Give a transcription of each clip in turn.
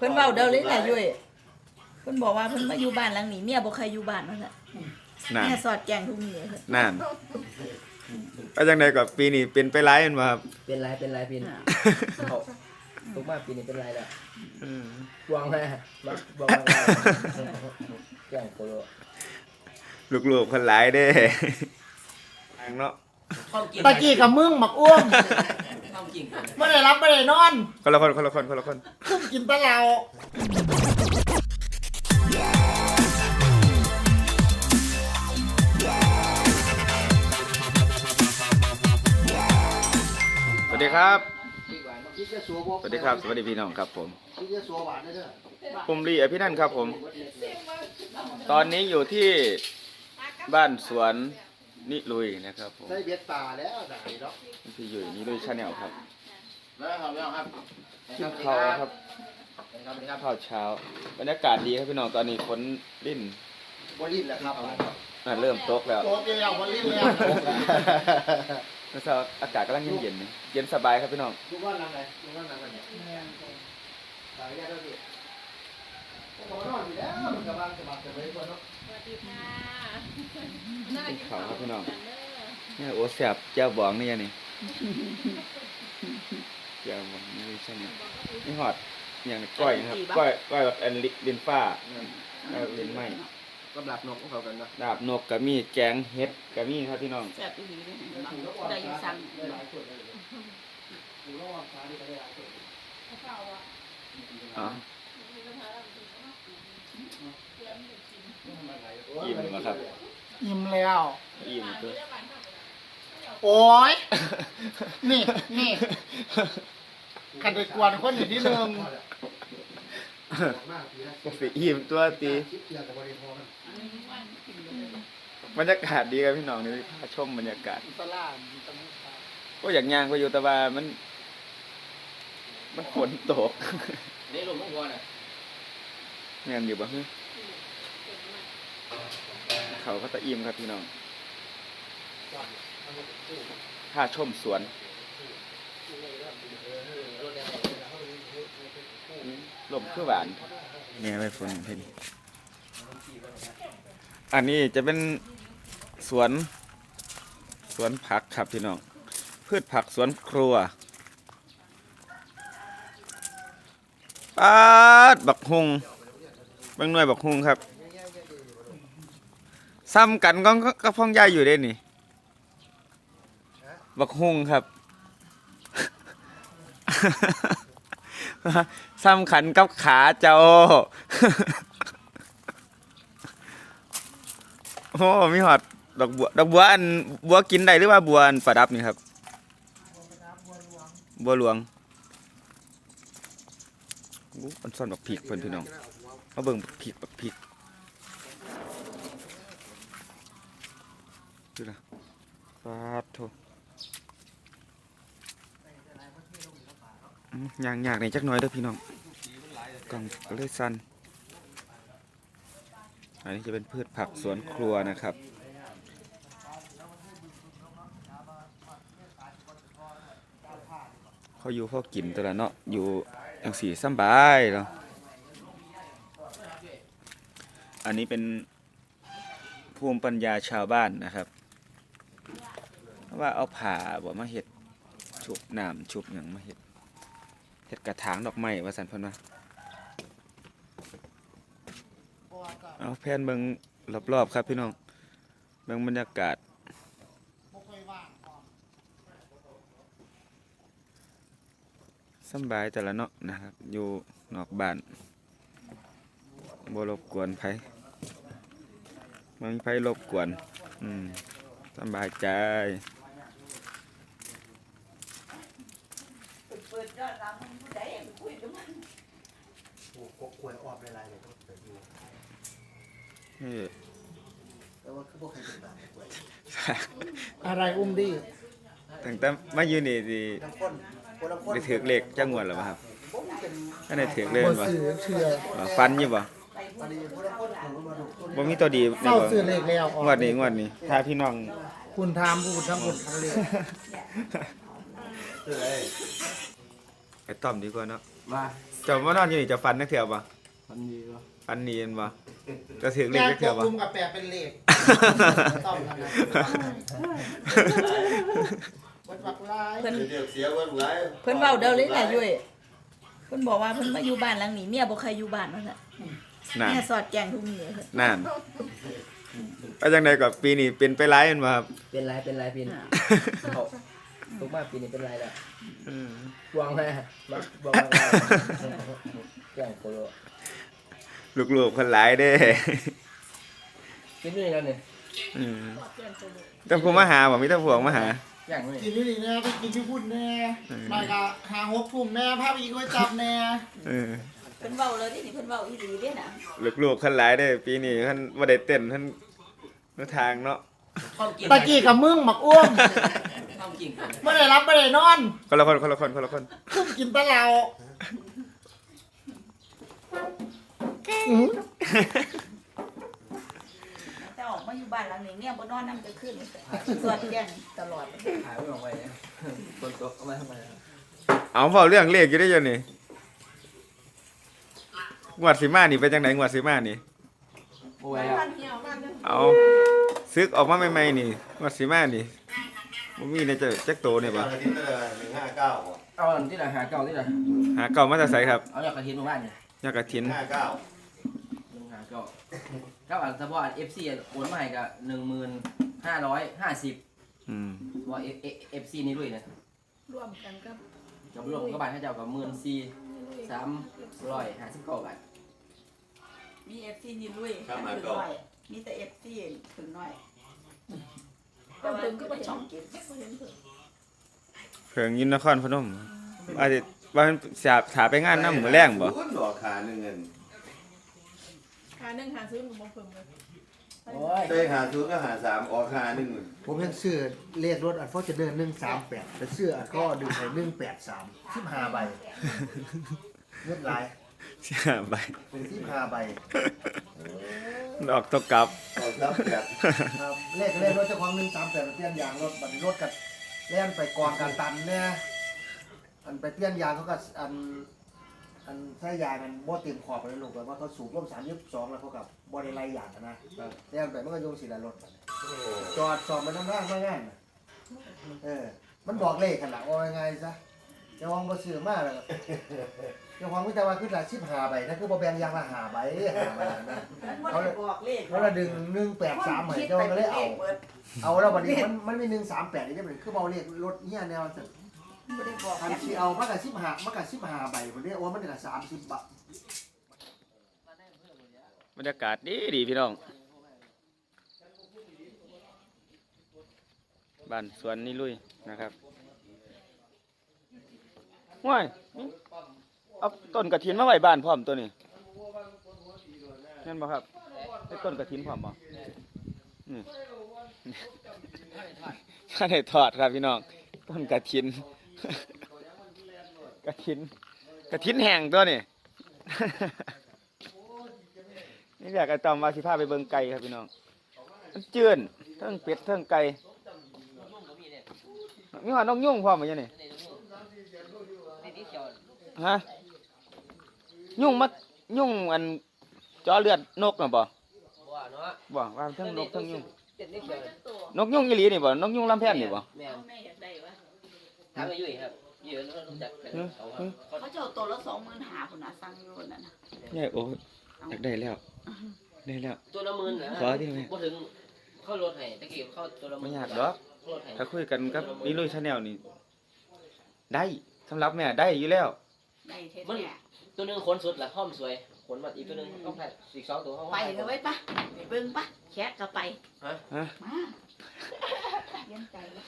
เพิ่นเว้าเด้อเลยแหละยุ้ยเพิ่นบอกว่าเพิ่นมาอยู่บ้านหลังนี้เมียบ่เคยอยู่บ้านนั่นแหละนั่นเมียสอดแกงทุกมื้อเลยนั่นก็จังไดก็ปีนี้เป็นไปหลายแม่นบ่ครับ เป็นไรเป็นไรปีนเขาทุกมากปีนี้เป็นไรแล้วอืมบวงแม่บักบวงแม่แก่งโคโล ลูกๆเพิ่นหลายเด้ทางเนาะ ตะกี้กับมึงหมักอ้วมเข้าจริงไม่ได้รับไม่ได้นอน คนละคนคนละคนคนละคน ขึ้นกินแตะเหลาสวัสดีครับคิดจะสัวสวัสดีครับ สวัสดีพี่น้องครับผมคิดจะสัวหวานได้เด้อผมลีอภินันท์ครับผม ตอนนี้อยู่ที่บ้านสวน นิลุยนะครับผมใส่เบ็ดป่าแล้วได้เนาะพี่อยู่นิลุยชาแนลครับแล้วครับแล้วครับขึ้นเขาครับครับครับข้าวเช้าบรรยากาศดีครับพี่น้องตอนนี้ฝนลิ่นวันนี้แหละครับอะเริ่มตกแล้วโต๊ะเดียววันนี้แล้วแล้วก็อากาศกำลังเย็นๆนี่เย็นสบายครับพี่น้องดูว่านังไงดูว่านังไงเนี่ย ตายแย่แล้วดิโอ้นอนอยู่แล้วมันกำลังจะบักจะไปคนเนาะขึ้นเขาครับพี่น้องเนี่ยโอ้แสบเจ้าบองนี่ยังนี่เจ้าบองนี่ใช่ไหมนี่หอดอย่างก้อยนะครับก้อยก้อยแบบแอนลิลินฟ้าก้อยลินไหมก็หลับนกเขากันนะดาบนกกะมีแกงเฮ็ดกะมีครับพี่น้องแซ่บอีหลีเลยได้อยู่สั่งหลายคนเลยดูระหว่างทางนี่ก็ได้หลายคนอ๋อ อิ่มมาครับ อิ่มแล้ว อิ่มตัวโอ้ย นี่นี่ขันไปกวนคนอยู่ที่หนึ่งก็สิอิ่มตัวตีบรรยากาศดีครับพี่น้องนี่พาชมบรรยากาศตลาดก็อยากย่างไปอยู่แต่ว่ามัน มันฝนตกนี่ลมของวัวน่ะแม่นอยู่บ่ฮึ เขาก็ตะอิ่มครับพี่น้องถ้าชมสวนลมคือหวานแม่ไปฝนเพิ่นอันนี้จะเป็นสวนสวนผักครับพี่น้อง พืชผักสวนครัวปาดบักฮุงเบางหน่วยบักฮุงครับ ซ้ำกันก็ก็พ้องยายอยู่ได้นี่ บักฮุงครับ ซ้ำขันกับขาเจ้า โอ้มีหอดดอกบัวดอกบัวอันบัวกินได้หรือว่าบัวอันประดับนี่ครับ บัวหลวงอู้อันซ่อนบักพริกเพิ่นพี่น้องมาเบิ่งบักพริกบักพริก ดูนะปาดโถอย่างยากในจักหน่อยเด้อพี่น้องกล่องก็เลยสั้นอันนี้จะเป็นพืชผักสวนครัวนะครับ เขาอยู่เขากินแต่ละเนาะอยู่อย่างสีสำบายเนาะอันนี้เป็นภูมิปัญญาชาวบ้านนะครับ ว่าเอาผ่าบ่มาเห็ดชุบน้ำชุบอย่างมาเห็ดเห็ดกระถางดอกไม้ว่าสันเพันว่าเอาแพนเบิงรอบๆครับพี่น้องเบิงบรรยากาศสบายแต่ละเนาะนะครับ อยู่นอกบ้านบรบกวนไผมันไผรบกวน อืมสบายใจ เปิดยอดรังผู้ใดคุยกับมันโอ้โหกล้วยออกหลายๆเลยก็เปิดอยู่เฮ้ยแต่ว่าคือพวกใครเป็นแบบกล้วยอะไรอุ้มดิตั้งแต่มาอยู่นี่สิน้ำข้นคนละคนได้ถือเลขจังหวัดหรือเปล่าครับผมเป็นถ้าได้ถือเลขบ่บ่ซื้อเชื่อบ่ฟันอยู่บ่อันนี้คนละคนผมก็มาดูคนบ่มีตัวดีในเศร้าบ่ซื้อเลขแล้วออกงวดนี้งวดนี้ถ้าพี่น้องคุณทามพูดทั้งหมดทั้งเลขไปต้อมดีกว่าเนาะมาเจ้ามานอนอยู่นี่เจะฟันนักเถื่อบ่มันดีวะฟันเนียนบ่จะถึงเลขงานนักกเถื่อบ่ลุ่มกับแปลเป็นเลขต้องกันนะวัดวักลายเพิ่นเดี๋ยวเสียวันไรเพิ่นเว้าเด้อเลยน่ะยุ้ยเพิ่นบอกว่าเพิ่นมาอยู่บ้านหลังนี้เมียบ่เคยอยู่บ้านว่าซั่นนั่นเมียสอดแกงทุกมื้อเพิ่นนั่นไปจังไดก็ปีนี้เป็นไปหลายแม่นบ่ครับเป็นไรเป็นไรปีนเขา ทุกมากปีนี้เป็นไรแล้วอืมวางแม่มาบอกว่าแก่งโคโลลูกๆเพิ่นหลายเด้กินด้วยกันเนี่ยอืมแต่ผู้มาหาบ่มีแต่พวกมาหาแก่งด้วยกินที่นี่แน่ไปกินที่พุ่นแน่มากะหาหกทุ่มแน่ภาพอีกไว้จับแน่เออเพิ่นเว้าเลยดินี่เพิ่นเว้าอีหลีเด้น่ะลูกๆเพิ่นหลายเด้ปีนี้เพิ่นบ่ได้เต้นเพิ่นในทางเนาะตะกี้กับมึงหมักอ้วม ข้าวกิ่งไม่ได้รับไม่ได้นอนคนละคนคนละคนคนละคนคุ้มกินแตะเหลาแต่ออกมาอยู่บ้านหลังนี้เมียบ่นอนนำจะขึ้นสอดแกงตลอดหายไม่ออกไปเนี่ยคนตกเอามาทำไมเอาเฝ้าเรื่องเลขอยู่ได้อยังนี่งวดสิมานี่เป็นจังไดงวดสิมานี่ โอ้ยแล้วเอาซึกออกมาใหม่ๆนี่งวดสิมานี่ บ่มีในจะจักโตเนี่ยบ่อาทิตย์ละหนึ่งห้าเก้าเอาอันที่ไหนหาเก่าที่ไหนหาเก่ามาจากไสครับเอาจากกระถิ่นหมู่บ้านเนี่ยยากกะถินห้าเก้าลงหาเก่าก็อันเฉพาะอัน FC โอนมาให้ก็หนึ่งหมื่นห้าร้อยห้าสิบอืมว่า F C นี่ด้วยนะรวมกันกับกับรวมกับบาทให้เจ้ากับหมื่นสี่สามร้อยห้าสิบเก้าบาทมี FC นี่ลุยถึงน้อยมีแต่ FC ถึงน้อย แต่ว่าถึงก็บ่ช่องเก็บบ่เห็นเพิ่นเพิ่งยินนครพนมอาจจะว่ามันสาถาไปงานนำมื้อแรงบ่ศูนย์ดอกขาหนึ่งเงินหาหนึ่งหาซื้อมันบ่เพิ่มเลยโอ้ย ได้หาศูนย์ก็หาสามออกขาหนึ่งผมยังซื้อเลขรถอัลฟอร์จูเนอร์หนึ่งสามแปดแต่ซื้ออัลก็ดึงไปหนึ่งแปดสามสิบห้าใบเงินหลายเสียไปเป็นสิบห้าใบ ดอกตกกลับออกครับแบบครับเลขเลขรถเจ้าของหนึ่งสามแปดเปลี่ยนยางรถบัดนี้รถกับเล่นไปกองกันตันเนี่ยอันไปเปลี่ยนยางเขาก็อัน อันใช้ยางกันบ่เต็มขอบเลยลูกแบบว่าเขาสูบร่วมสามยี่สองแล้วเขากับบริไลยางอะนะเล่นไปมันก็โยงสีละรถบัดนี้จอดสอบไปน้ำร่างไม่ง่ายนะเออ มันบอกเลขกันละว่ายังไงซะเจ้าของบ่ซื้อมาแล้วก็ เจ้าของมิตรว่าขึ้นละสิบห้าใบนั่นคือบ่แบ่งยางละห้าใบห้าใบนะเขาเลยบอกเลขเขาละดึงหนึ่งแปดสามใหม่เจ้าก็เลยเอา เอาแล้ววันนี้มันมันมีหนึ่งสามแปดนี่ได้ไหมคือเบาเลขรถเฮียแนวสันบ่ได้บอกอันที่เอามากกับสิบห้ามากกับสิบห้าใบคนนี้ว่ามันกับสามสิบบาทบรรยากาศดีดีพี่น้องบ้านสวนนี่ลุยนะครับว้าย เอาต้นกระถินมาไว้บ้านพร้อมตัวนี้นั่นบ่ครับได้ต้นกระถินพร้อมบ่นี่ข้าได้ทอดครับพี่น้อง ต้นกระถิน กระถิน กระถินแห้งตัวนี้นี่อยากจะจำว่าสิพาไปเบิ่งไก่ครับพี่น้องมันเจือนเทิงเป็ดเทิงไก่มีหอดนกยุ่งพร้อมไหมเนี่ยนี่ฮะ ยุ่งมักยุ่งอันจอเลือดนกน่ะบ่บ่เนาะบ่ว่าเทิงนกเทิงยุ่งเป็นนี่เขียวนกยุ่งอีหลีนี่บ่นกยุ่งลำแพนนี่บ่แม่แม่อยากได้วะถามไปยุ่ยครับยุ่ยรู้จักกันเขาครับเขาจะเอาตัวละ25,000พุ่นน่ะสั่งอยู่นั่นน่ะใหญ่โอ้อยากได้แล้วได้แล้วตัวละหมื่นนะขอที่ไหนบ่ถึงเข้ารถให้ตะกี้เข้าตัวละหไม่มื่นยากดอกเข้ารถให้ถ้าคุยกันกับนี่ลุยชาแนลนี่ได้สำหรับแม่ได้อยู่แล้วได้เท่แน่ ตัวหนึงขนสุดละห้อมสวยขนมาอีกตัวหนึงก็แพ้อีกสองตัวห้องไปเลยไว้ปะไปเบิ่งปะแขกก็ไปฮะมาเย็นใจเลย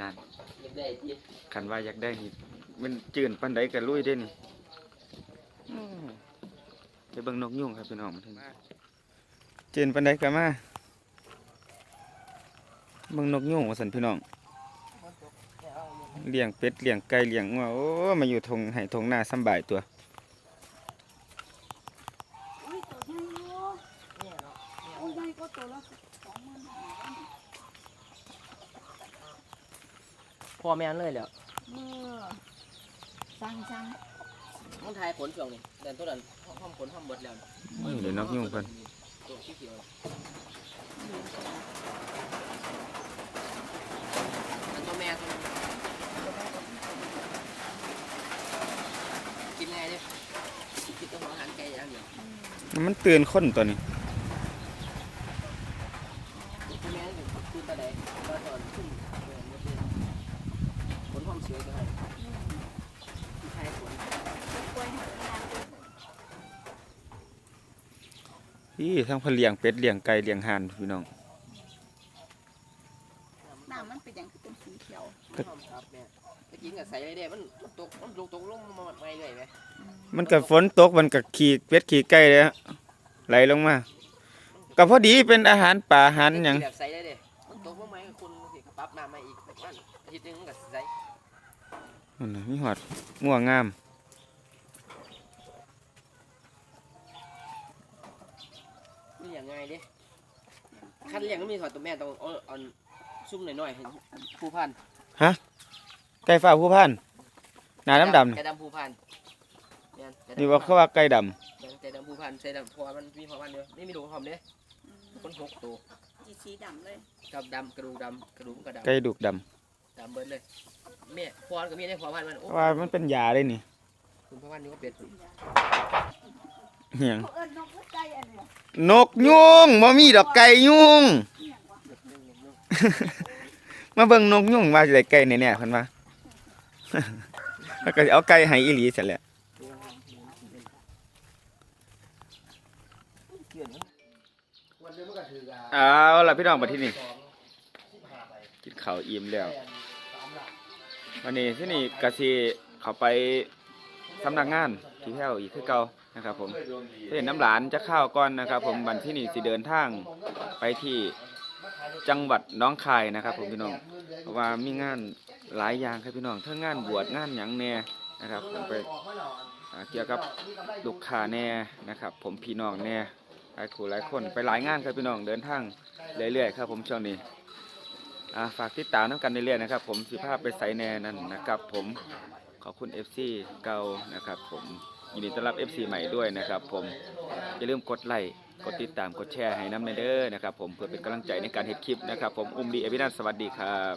นั่นอยากได้ที่คันว่าอยากได้นี่มันจืนปันใดก็ลุยได้นี่อืมไปเบิ่งนกยุ่งครับพี่น้องมาเถอะจืนปันใดก็มาเบิ่งนกยุ่งว่าสันพี่น้องเลี้ยงเป็ดเลี้ยงไก่เลี้ยงงัวโอ้มาอยู่ทงให้ทงหน้าสำบายตัว อุ้ยตัวใหญ่อยู่โอ้ยใหญ่กว่าตัวละ25,000 พ่อแม่เลยแล้วเออสั่งสั่งต้องทายผลช่วงนี้เดือนต้นเดือนห้อมผลห้อมเบิดแล้วนี่เดี๋ยวนกยุ่งเพิ่นตัวขี้เขียวอันตัวแม่ตัวกินไงเนี่ยกินตัวหัวอาหารไก่อย่างเดียวมันตื่นคนตัวนี้ตัวแม่อยู่คือตาแดงตาตอนขึ้น เดือนเมื่อกี้ผลห้อมเสือจะให้ที่ทายผลพี่ทั้งเพนเลี้ยงเป็ดเลี้ยงไก่เลี้ยงห่านพี่น้อง น้ำมันเป็นอย่างคือเป็นสีเขียวห้อมครับแม่ตะกินกับใส่เลยเด้มันตกมันลงตกลงมาไม่เลยไหมมันก็ฝนตกมันก็ขี่เป็ดขี่ไก่เลยฮะไหลลงมาก็พอดีเป็นอาหารป่าอาหารหยัง แบบใส่ได้เด้มันตกลงมาให้คุณสิปรับน้ำมาอีกประมันอาทิตย์หนึงมันก็ใส่นั่นน่ะ มีหอดม่วงงามนี่อย่างง่ายเด้คันเลี้ยงก็มีถอดตัวแม่ต้องเอาเอาซุ่มหน่อยๆให้ผู้พันไก่ฟ้าผู้พันหนาดำดำไก่ดำผู้พันแม่นไก่ดำนี่ว่าเขาว่าไก่ดไก่ดำผู้พันใส่ดำเพราะว่ามันมีพอพันเดียวนี่มีดูหอมเด้คนหกตัวสีสีดำเลยกับดำกระดูกดำกระดูกมันก็ำดำไก่ดุกดดำเบิดเลย แม่พรก็มีได้พอพันมันโอ้ำว่ามันเป็นยาเลยนี่คุณพอพันนี่ก็เป็ดเหียงเขาเอิ้นนกหัวใจอันเนี้ยนกยุงบ่มีดอกไก่ยุงเอียงวะมาเบิ่งนกยุงว่าสิได้ไก่แน่ๆเพิ่นว่า แล้วก็สิเอาไก่ให้อีหลีเสร็จแหล้ววันนี้มันก็ถือเอาล่ะพี่น้องบัดที่นี่สองสิบห้าใบกินข้าวอิ่มแล้ว วันนี้ที่นี่กะสิเขาไปสำนักงานที่แถวอีกคือเก่านะครับผมเคยดวงดีเห็นน้ำหลานจะเข้าวก่อนนะครับ ผมวันที่นี่สิเดินทางไปที่จังหวัดน้องคายนะครับ ผมพี่น้องเพราะว่ามีงานหลายอย่างครับพี่น้องทั้งงานบวชงานหยังแน่นะครับ ผมไปเกี่ยวกับลูกค้าแน่นะครับ ผมพี่น้องแน่หลายคู่หลายคนไปหลายงานครับพี่น้องเดินทางเรื่อยๆครับ ผมช่วงนี้ ฝากติดตามน้ำกันเรื่อยๆนะครับ ผมสิภาพไปใส่แน่นั่นนะครับผมขอบคุณ FC เก่านะครับ ผมยินดีต้อนรับ FC ใหม่ด้วยนะครับ ผมอย่าลืมกดไลค์กดติดตามกดแชร์ให้น้ำในเด้อนะครับ ผมเพื่อเป็นกำลังใจในการเฮ็ดคลิปนะครับ ผมอุ้มดีอภินันท์สวัสดีครับ